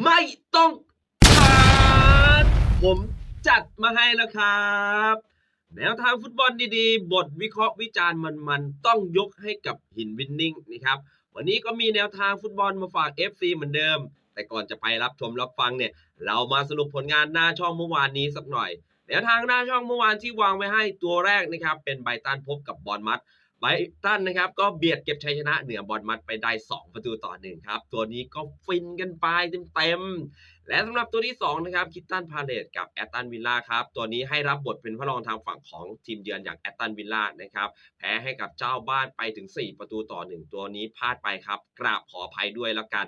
ไม่ต้องทานผมจัดมาให้แล้วครับ แนวทางฟุตบอลดีๆ บทวิเคราะห์วิจารณ์มันๆ ต้องยกให้กับหินวินนิ่งนะครับ วันนี้ก็มีแนวทางฟุตบอลมาฝาก FC เหมือนเดิม แต่ก่อนจะไปรับชมรับฟังเนี่ย เรามาสรุปผลงานหน้าช่องเมื่อวานนี้สักหน่อย แนวทางหน้าช่องเมื่อวานที่วางไว้ให้ตัวแรกนะครับ เป็นไบตันพบกับบอลมัด ไบรตันนะครับก็เบียดเก็บชัยชนะเหนือบอลมัดไปได้ 2 ประตูต่อหนึ่งครับ ตัวนี้ก็ฟินกันไปเต็มๆ และสำหรับตัวที่ 2 นะครับคิตตันพาเลตกับแอตตันวิลล่าครับ ตัวนี้ให้รับบทเป็นพระรองทางฝั่งของทีมเยือนอย่างแอตตันวิลล่านะครับ แพ้ให้กับเจ้าบ้านไปถึง 4 ประตูต่อ 1 ตัวนี้พลาดไปครับ กราบขออภัยด้วยแล้วกัน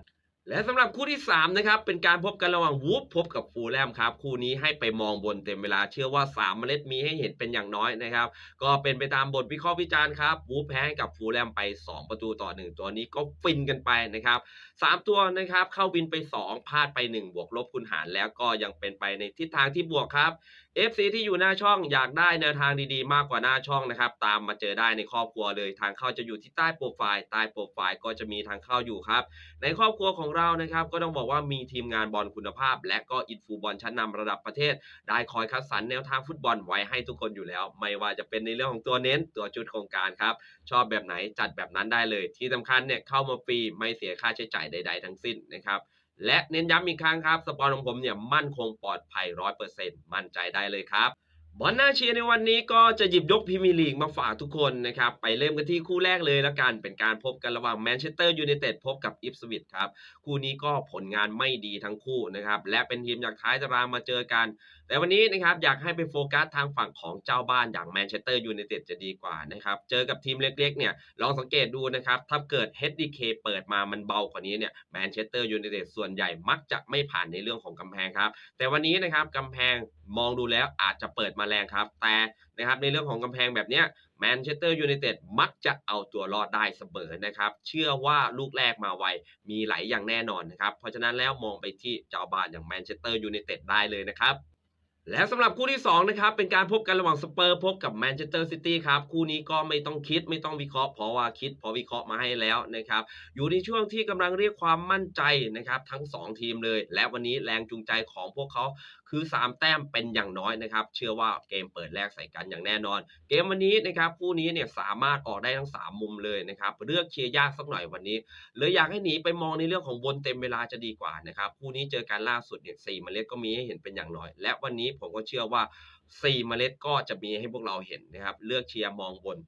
และสำหรับคู่ที่ 3 นะครับ เป็นการพบกันระหว่างวูฟพบกับฟูลแลมครับ คู่นี้ให้ไปมองบนเต็มเวลาเชื่อว่า 3 เมล็ดมีให้เห็นเป็นอย่างน้อยนะครับ ก็เป็นไปตามบทวิเคราะห์วิจารณ์ครับวูฟแพ้กับฟูลแลมไป 2 ประตูต่อ 1 ตัวนี้ก็ฟินกันไปนะครับ 3 ตัวนะครับเข้าบินไป 2พลาดไป 1 บวกลบคูณหารแล้วก็ยังเป็นไปในทิศทางที่บวกครับ FC ที่อยู่หน้าช่องอยากได้แนวทางดีๆ มากกว่าหน้าช่องนะครับ ตามมาเจอได้ในครอบครัวเลย ทางเข้าจะอยู่ที่ใต้โปรไฟล์ใต้โปรไฟล์ก็จะมีทางเข้าอยู่ครับ ในครอบครัวของเรานะครับ ก็ต้องบอกว่ามีทีมงานบอลคุณภาพ และก็อินฟูบอลชั้นนำระดับประเทศ ได้คอยคัดสรรแนวทางฟุตบอลไว้ให้ทุกคนอยู่แล้ว ไม่ว่าจะเป็นในเรื่องของตัวเน้นตัวจุดโครงการครับชอบแบบไหนจัดแบบนั้นได้เลย ที่สำคัญเนี่ยเข้ามาฟรีไม่เสียค่าใช้จ่ายใด ๆ ทั้งสิ้นนะครับ และเน้นย้ำอีกครั้งครับ สปอนของผมเนี่ยมั่นคงปลอดภัยร้อยเปอร์เซ็นต์มั่นใจได้เลยครับ บอลน่าเชียร์ในวันนี้ก็จะหยิบยกพรีเมียร์ลีกมาฝากทุกคนนะครับ ไปเริ่มกันที่คู่แรกเลยแล้วกัน เป็นการพบกันระหว่างแมนเชสเตอร์ยูไนเต็ดพบกับอิฟสวิตครับ คู่นี้ก็ผลงานไม่ดีทั้งคู่นะครับ และเป็นทีมจากท้ายตารางมาเจอกัน แต่วันนี้นะครับอยากให้ไปโฟกัสทางฝั่งของเจ้าบ้านอย่างแมนเชสเตอร์ยูไนเต็ดจะดีกว่านะครับ เจอกับทีมเล็กๆเนี่ยลองสังเกตดูนะครับ ถ้าเกิด HDK เปิดมามันเบากว่านี้เนี่ยแมนเชสเตอร์ยูไนเต็ดส่วนใหญ่มักจะไม่ผ่านในเรื่องของกำแพงครับ แต่วันนี้นะครับกำแพงมองดูแล้วอาจจะเปิดมาแรงครับ แต่นะครับในเรื่องของกำแพงแบบนี้แมนเชสเตอร์ยูไนเต็ดมักจะเอาตัวรอดได้เสมอนะครับ เชื่อว่าลูกแรกมาไว มีไหลอย่างแน่นอนนะครับ เพราะฉะนั้นแล้วมองไปที่เจ้าบ้านอย่างแมนเชสเตอร์ยูไนเต็ดได้เลยนะครับและสำหรับคู่ที่2นะครับเป็นการพบกันระหว่างสเปอร์พบกับแมนเชสเตอร์ซิตี้ครับคู่นี้ก็ไม่ต้องคิดไม่ต้องวิเคราะห์เพราะว่าคิดพอวิเคราะห์มาให้แล้วนะครับอยู่ในช่วงที่กำลังเรียกความมั่นใจนะครับทั้ง 2 ทีมเลย และวันนี้แรงจูงใจของพวกเขา คือ 3 แต้มเป็นอย่างน้อยนะครับ เชื่อว่าเกมเปิดแรกใส่กันอย่างแน่นอน เกมวันนี้นะครับคู่นี้เนี่ยสามารถออกได้ทั้ง 3 มุมเลยนะครับเลือกเชียร์ยากสักหน่อยวันนี้เลยอยากให้หนีไปมองในเรื่องของบนเต็มเวลาจะดีกว่านะครับคู่นี้เจอกันล่าสุดเนี่ยสี่เมล็ดก็มีให้เห็นเป็นอย่างน้อย และวันนี้ผมก็เชื่อว่า 4 เมล็ดก็จะมีให้พวกเราเห็นนะครับเลือกเชียร์มองบน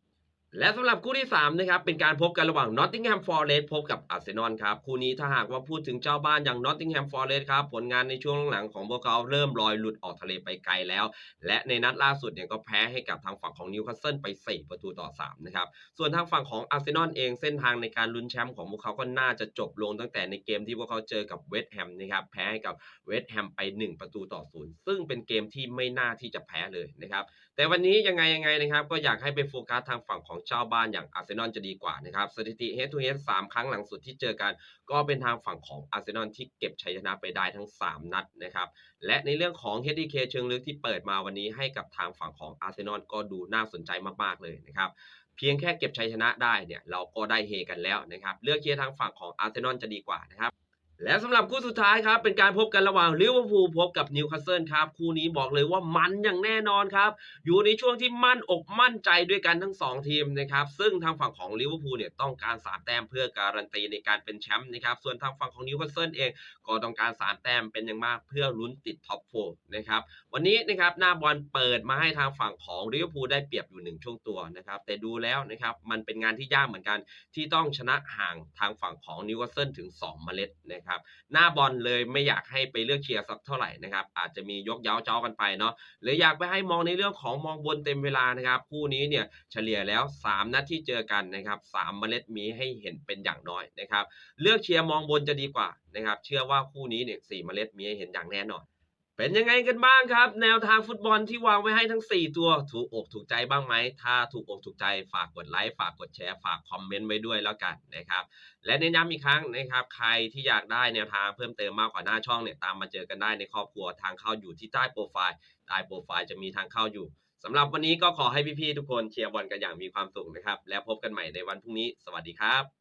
และสำหรับคู่ที่3นะครับเป็นการพบกันระหว่าง Nottingham Forest พบกับอาร์เซนอลครับคู่นี้ถ้าหากว่าพูดถึงเจ้าบ้านอย่าง Nottingham Forest ครับผลงานในช่วงหลังของพวกเขาเริ่มลอยหลุดออกทะเลไปไกลแล้ว และในนัดล่าสุดเนี่ยก็แพ้ให้กับทางฝั่งของนิวคาสเซิลไป 4 ประตูต่อ3นะครับส่วนทางฝั่งของอาร์เซนอลเองเส้นทางในการลุ้นแชมป์ของพวกเขาก็น่าจะจบลงตั้งแต่ในเกมที่พวกเขาเจอกับเวสต์แฮมนะครับแพ้ให้กับเวสต์แฮมไป 1 ประตูต่อศูนย์ซึ่งเป็นเกมที่ไม่น่าที่จะแพ้เลยนะครับแต่วันนี้ยังไงยังไงนะครับก็อยากให้ไปโฟกัสทางฝั่งของเจ้าบ้านอย่างอาร์เซนอลจะดีกว่านะครับสถิติ head to head 3 ครั้งหลังสุดที่เจอกัน ก็เป็นทางฝั่งของอาร์เซนอลที่เก็บชัยชนะไปได้ทั้ง 3 นัดนะครับและในเรื่องของ HDK เชิงลึกที่เปิดมาวันนี้ให้กับทางฝั่งของอาร์เซนอลก็ดูน่าสนใจมากๆเลยนะครับเพียงแค่เก็บชัยชนะได้เนี่ยเราก็ได้เฮกันแล้วนะครับเลือกเชียร์ทางฝั่งของอาร์เซนอลจะดีกว่านะครับ และสำหรับคู่สุดท้ายครับ เป็นการพบกันระหว่างลิเวอร์พูลพบกับนิวคาสเซิลครับ คู่นี้บอกเลยว่ามันอย่างแน่นอนครับ อยู่ในช่วงที่มั่นอกมั่นใจด้วยกันทั้ง 2 ทีมนะครับ ซึ่งทางฝั่งของลิเวอร์พูลเนี่ยต้องการ3แต้มเพื่อการันตีในการเป็นแชมป์นะครับ ส่วนทางฝั่งของนิวคาสเซิลเองก็ต้องการ3แต้มเป็นอย่างมากเพื่อลุ้นติดท็อปโฟนะครับวันนี้นะครับหน้าบอลเปิดมาให้ทางฝั่งของลิเวอร์พูลได้เปรียบอยู่หนึ่งช่วงตัวนะครับแต่ดูแล้วนะครับมันเป็นงานที่ยากเหมือนกันที่ต้องชนะห่างทางฝั่งของนิวคาสเซิลถึง 2 เมล็ดนะครับหน้าบอลเลยไม่อยากให้ไปเลือกเชียร์สักเท่าไหร่นะครับอาจจะมียกเย้าเจ้ากันไปเนาะหรืออยากไปให้มองในเรื่องของมองบนเต็มเวลานะครับคู่นี้เนี่ยเฉลี่ยแล้ว 3 นัดที่เจอกันนะครับสมเมล็ดมีให้เห็นเป็นอย่างน้อยนะครับเลือกเชียร์มองบนจะดีกว่านะครับเชื่อว่าคู่นี้เนี่ยสี่เมล็ดมีให้เห็นอย่างแน่นอน เป็นยังไงกันบ้างครับ แนวทางฟุตบอลที่วางไว้ให้ทั้ง 4 ตัวถูกอกถูกใจบ้างไหม ถ้าถูกอกถูกใจฝากกดไลค์ฝากกดแชร์ฝากคอมเมนต์ไว้ด้วยแล้วกันนะครับ และเน้นย้ำอีกครั้งนะครับ ใครที่อยากได้แนวทางเพิ่มเติมมากกว่าหน้าช่องเนี่ยตามมาเจอกันได้ในครอบครัวทางเข้าอยู่ที่ใต้โปรไฟล์ใต้โปรไฟล์จะมีทางเข้าอยู่สำหรับวันนี้ก็ขอให้พี่ๆทุกคนเชียร์บอลกันอย่างมีความสุขนะครับ แล้วพบกันใหม่ในวันพรุ่งนี้ สวัสดีครับ